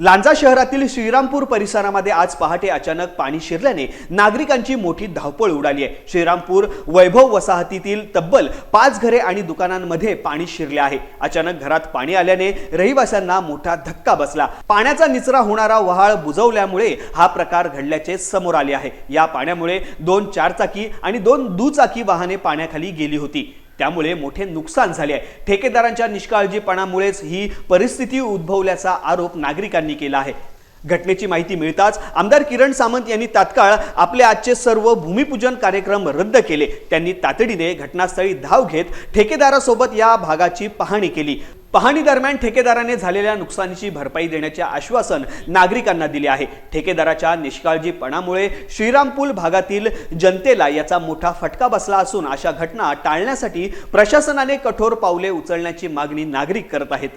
लांजा शहरातील श्रीरामपूर परिसरामध्ये आज पहाटे अचानक पाणी शिरल्याने नागरिकांची मोठी धावपळ उडाली आहे. श्रीरामपूर वैभव वसाहतीतील तब्बल पाच घरे आणि दुकानांमध्ये पाणी शिरले आहे. अचानक घरात पाणी आल्याने रहिवाशांना मोठा धक्का बसला. पाण्याचा निचरा होणारा वहाळ बुजवल्यामुळे हा प्रकार घडल्याचे समोर आले आहे. या पाण्यामुळे दोन चारचाकी आणि दोन दुचाकी वाहने पाण्याखाली गेली होती. त्यामुळे मोठे नुकसान झाले आहे. ठेकेदारांच्या निष्काळजीपणामुळेच ही परिस्थिती उद्भवल्याचा आरोप नागरिकांनी केला आहे. घटनेची माहिती मिळताच आमदार किरण सामंत यांनी तात्काळ आपले आजचे सर्व भूमिपूजन कार्यक्रम रद्द केले. त्यांनी तातडीने घटनास्थळी धाव घेत ठेकेदारासोबत या भागाची पाहणी केली. पाहणी दरम्यान ठेकेदाराने झालेल्या नुकसानीची भरपाई देण्याचे आश्वासन नागरिकांना दिले आहे. ठेकेदाराच्या निष्काळजीपणामुळे श्रीरामपूल भागातील जनतेला याचा मोठा फटका बसला असून अशा घटना टाळण्यासाठी प्रशासनाने कठोर पावले उचलण्याची मागणी नागरिक करत आहेत.